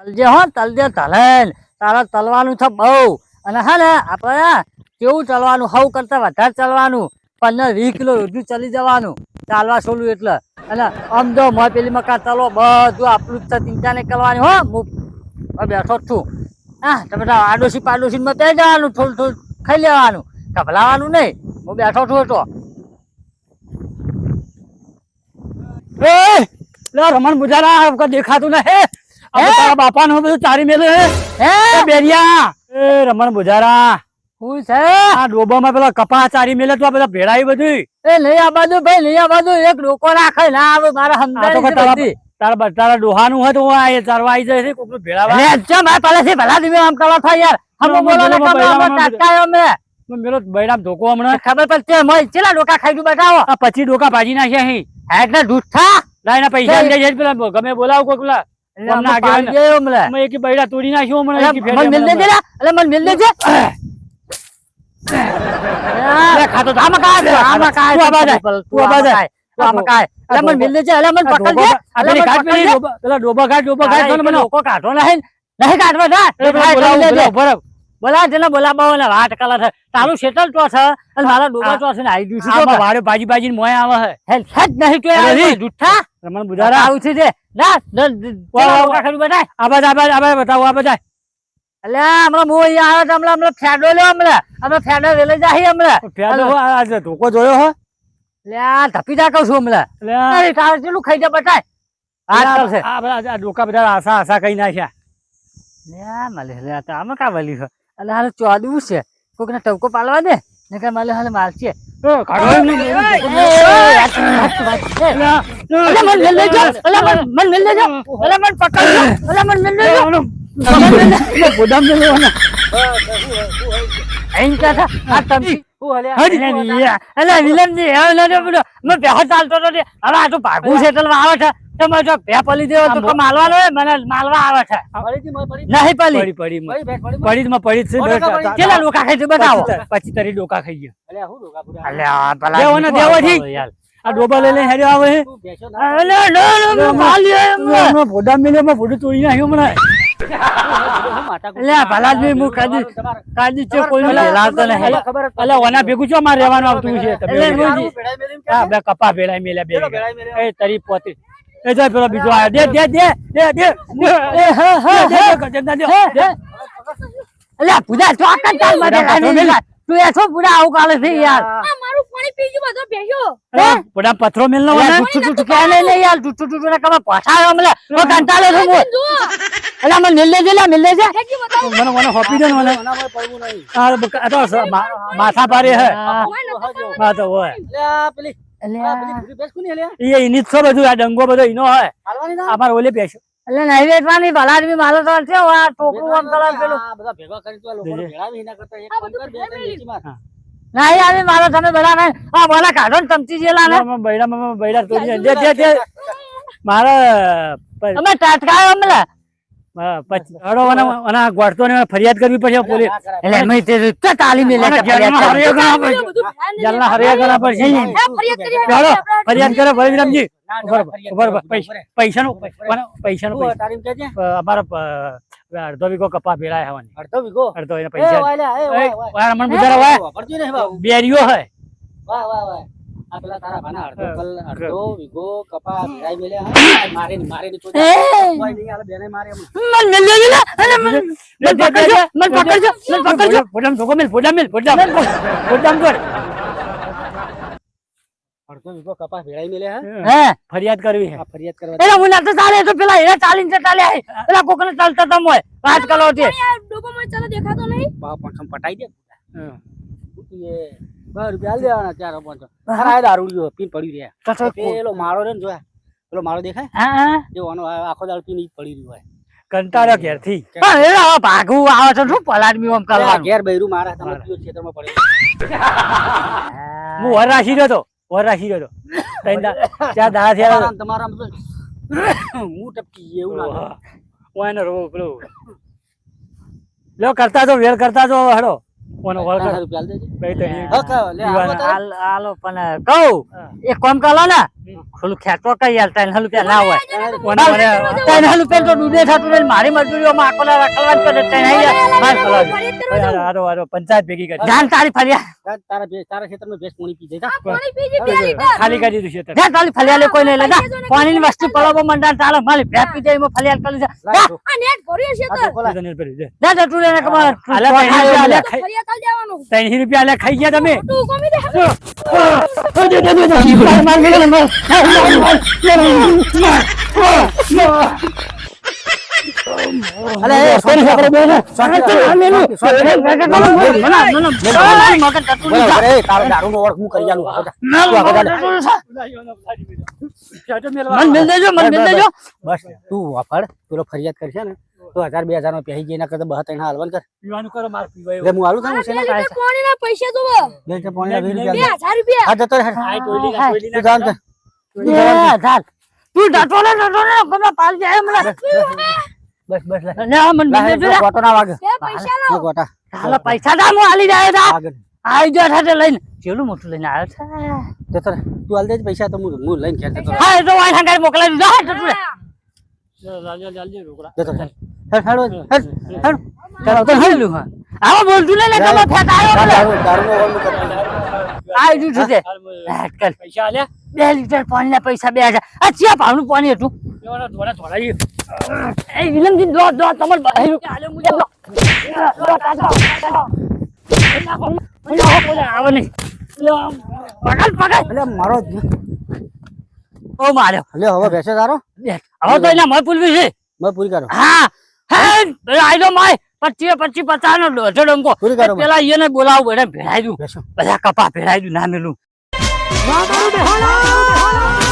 તલજે હો, તલજે તલેન તારા તલવાનું છે બહુ. અને હા ને, આપણે કેવું ચાલવાનું? હવ કરતા વધારે ચાલવાનું. પંદર, વીસ કિલો રોજનું ચલી જવાનું. ચાલવા છોડું એટલે. અને આમ જો પેલી મકા ચાલો બધું આપણું જ છે ચિંતા નહીં કરવાની હો. હું બેઠો જ છું. હા તમે તાર આડોશી પાડોશી માં પહેરી જવાનું, થોડું થોડું ખાઈ લેવાનું. કભલાવાનું નહીં. હું બેઠો છું તો. એ રમણ બુજારા દેખાતું નહીં? તારા બાપા નું બધું ચારી મેલે હે? હે? બેરિયા! એ રમણ બુજારા! હું છે? આ ડોબામાં પેલા કપા ચારી મેલે તો આ બધા ભેળાઈ બધું એ લઈ આ બાજુ ભાઈ લઈ આ બાજુ. એક ડોકો રાખે ના આવે મારા સમજાય તારા તારા ડોહાનું હોય તો આ ચારવા આવી જાય છે કોકનું ભેળાવા. અરે ચમ આ પહેલેથી ભલા દીવે આમ કરવા થાય યાર. હમ બોલો ને તાટકાયો મેલો. બૈરામ ધોકો હમણાં. ખબર પડતી મોય ચેલા ડોકા ખાઈ ગયું બતાવો. આ પછી ડોકા ભાજી નાખ્યા અહીં હેડ ને ઢૂઠા એના પૈસા લઈ જાય પેલા ગમે બોલાવો એટલે અમને અમે આગળ. ગયો અમને. અમે એક બૈરા તોડી નાખ્યો હમણાં એકી મને ફેરે મને મિલ દેજે અરે ખાતો તો. આમાં કાંઈ છે, તું આબા તું આમાં કાંઈ, તું આમાં મને મિલ દેજે, અરે મને આ પકડજે, ડોબા- મને પેલી ડોબા- પેલા ડોબા કાઢ, ડોબા કાઢ, મને એક કાઢો નહીં. નહીં કાઢવા બોલા જેને બોલાવો. ને વાત કલા છે. તારું શેતલ તો છે અને મારા ડોબા તો છે ને આઈ ગયું છે આમાં ભાજી ભાજી મોય આવે હે. નહીં તો જુઠ્ઠા રમણ આવું છે. જે ના બતાવો આ બધા. અલ્યા હમણાં આવ્યો તો હમણાં હમણાં ફેડો લ્યો હમણાં. અમે ફેડો વેલે જાહી હમણાં. ફેડો હો, આ જે ધોકો જોયો હો? આ ધપી જા કહું છું હમણાં. અરે તારે ચેલું ખાઈ જા બતાય આ બધા ડોકા બધા આશા આશા કઈ નાખ્યા. લે મલે તો આમાં કા વલી છે? અલ્યા હાલ ચોદવું છે કોકને ટવકો પાલવા દે ને કે મલે હાલે મારશે તો કાઢો એમને. અલ્યા મને મિલ લેજો અલ્યા મને મને મિલ લેજો અલ્યા મને પકડજો અલ્યા મને મિલ લેજો એટલે ગોદામ ને લેવાના. અહીં ક્યાં થા આ તમસી હજી. અલ્યા વિલનજી હવે ન જો પેલો મેં પહેલા ચાલતો હતો તે હવે આ તો ભાગું છે એટલે આવે છે તમે જો ભે પલી દેવો તો કોઈ માલવાનો હે મને માલવા આવે છે. નહીં પલી. પડી પડી પડી. માં પડી છે. કેટલા લોકો ખાઈ છે બતાવો. પછી તારી ડોકા ખાઈ ગયા. અલ્યા ભલા દેવો ને દેવો થી આ ડોબા લઈને હેડ્યો આવે હે? અલે નો. નો માલી એમને ભોડામ મેલે માં ભોડું તોડી નાખ્યો મને. અલ્યા ભલા જ હું કાદી કાદી છે કોઈ લાવતો નહીં. અલા ઓના ભેગું છો મારે રહેવાનું આવતું હું- છે. હા બે કપા ભેળાઈ મેલ્યા બે એ તરી પોતી. એ જાય પેલો બીજો આયો દે દે દે દે દે એ હા હા દે, દે, દે. અલ્યા પૂજા તો આકન ચાલ મારે. તું એ છો પૂરા આવું કાલે છે યાર મારું પાણી પી ગયું બધો પથરો મેલનો ને કમા અમલે ઓ કંટાળે છું હું અલ્યા મને મિલ લેજે મિલ લેજે મને મને હોપી દે મને આ તો માથા ભારે હે તો હોય અલ્યા એ એની જ છે બધું આ ડંગો બધો એનો હોય. અમારે ઓલે પેશ એટલે નહીં વેચવાની ભલા આદમી મારો તો છે આ ટોકરું આમ કરાવ પેલું? આ બધું નહીં આવી મારો તમે બધા ના આ બોલા કાઢો ને તમચી જેલા ને. બૈડા માં બૈડા તોડી દે દે દે મારા અમે અમલે ફરિયાદ કરવી પડશે પોલીસ. એટલે મેં તે તો તાલી મેલે અને જેલમાં હરિયો ગણા પડશે. જેલના હરિયા ગણા પડશે ફરિયાદ કરી રહો. પૈસા- પૈસાનું પૈસાનું પૈસા. અમારા અડધો વીઘો કપા ભેળાય હવાની. અડધો પૈસા. વાહ, રમણ વાહ. બેરીઓ કરવી મન મિલ લેજે લા અરે મન મન પકડજો મન પકડજો મન પકડજો. ભોડામ ધોકો મેલ ભોડામ મેલ ભોડામ ભોડામ કર. હે? ફરિયાદ કરવી હે. એલા હું ના તો ચાલે તો પેલા એના ચાલીને જતા લે પેલા કોકને ચાલતા તમ હોય વાત કરો તે ડોબામાં ચાલો દેખાતો પેલો માળો રે ને જોયા? પેલો માળો દેખાય? હા જો આનો આખો પીને પડી રહ્યું હોય. કંટાળ્યો ઘેરથી. પણ એલા હવે ભાગવું આવે છે શું પલાડમી આમ કરવાનું? ઘેર બૈરું મારા કયો ખેતરમાં પડ્યો હું વર રાખી રહ્યો તો વર રાખી રહ્યો તો. ત્રણ ચાર દાડા થયા તમારા હું ટપકી એવું લાગે. હું એને રો પેલું લ્યો કરતા જો વેર કરતા જો હડો ઓનો વળ કર. રૂપિયા આલ દેજે. બે ત્રણ હા, લે, દીવાના. આવો તારે. હાલ. હાલો પણ કહું એક કામ કરો ને. ખોલું ખેંચો કઈ યાર ત્રણ રૂપિયા ના હોય ત્રણ રૂપિયા તો ડૂબે થતું નહીં મારી મજૂરીઓમાં આખો દાડો રખડવાનું કરે ત્રણ હારો પંચાયત ભેગી કરી જાન તારી ફરિયા તારા ભેંસ- તારા ખેતરમાં ભેંસ પોણી પી જાય જા. આ પાણી પીજી બે લીટર ખાલી કરી દીધું છે તને. તારી ફરિયા કોઈ નહીં લેતા પાણીની વસ્તુ પડાવો મંડા મારી ભેંસ પી જાય એમાં કરી જા છે. જા જા ત્રણ રૂપિયા લે ખાઈ ગયા તમે એ, સોરી, સોરી, બરાબર, એ, તારો દારૂનો હું કરી આલું. મન મિલ દેજો મન મિલ દેજો બસ તું વાપર પેલો ફરિયાદ કરશે ને તો હજાર બે હજાર નો પહેરી જઈને કરતા બહાર ત્રણ હાલવાનું કર પીવાનું કરો માર પીવાય એટલે હું આ થાઉં છે ને પૈસા તો બે રૂપિયા હા જતો રહે. ના ના તું ડટો ને ડટો ને કમા પાલ જાય મને. બસ બસ લે. લે આ મન લા, મિલ ગોટો ના વાગે. પૈસા લો. એ ગોટા હાલો પૈસા દા હું આલી જાય તા આઈ જો સાથે લઈને. ચેલું મોટું લઈને આવ્યો છે? જતો તું હાલ દેજે પૈસા તો હું હું લઈને ઘેર જતો હા એ તો વાય મોકલાઈ દીધો. હા રોકડા. જતો હેડ, હેડ, હેડ, હેડ. ચાલો તો હેલું હા. આવો બોલતું લે ને કમા ફેટ આવ્યો દારૂ- આઈ જુ છે કર. પૈસા આલ્યા બે લીટર પાણીના પૈસા બે હજાર. આ ચિયા ભાવનું પાણી હતું. એ વિલમજી દો દો તમાર બહાર આવે નહીં. પકડ પકડ. એટલે મારો ઓ માર્યો. લે હવે બેસે તારો? હવે તો એના મય પુલવી છે. મેં પૂરી કરો. હા. હે આઈડો માય. પચીસ પચીસ પચાસ નો ડંકો. પેલા એને બોલાવું એને ભેળાઈ દઉં. બધા કપા ભેળાઈ દઉં ના મેલું વાહ, મારું બેહાડા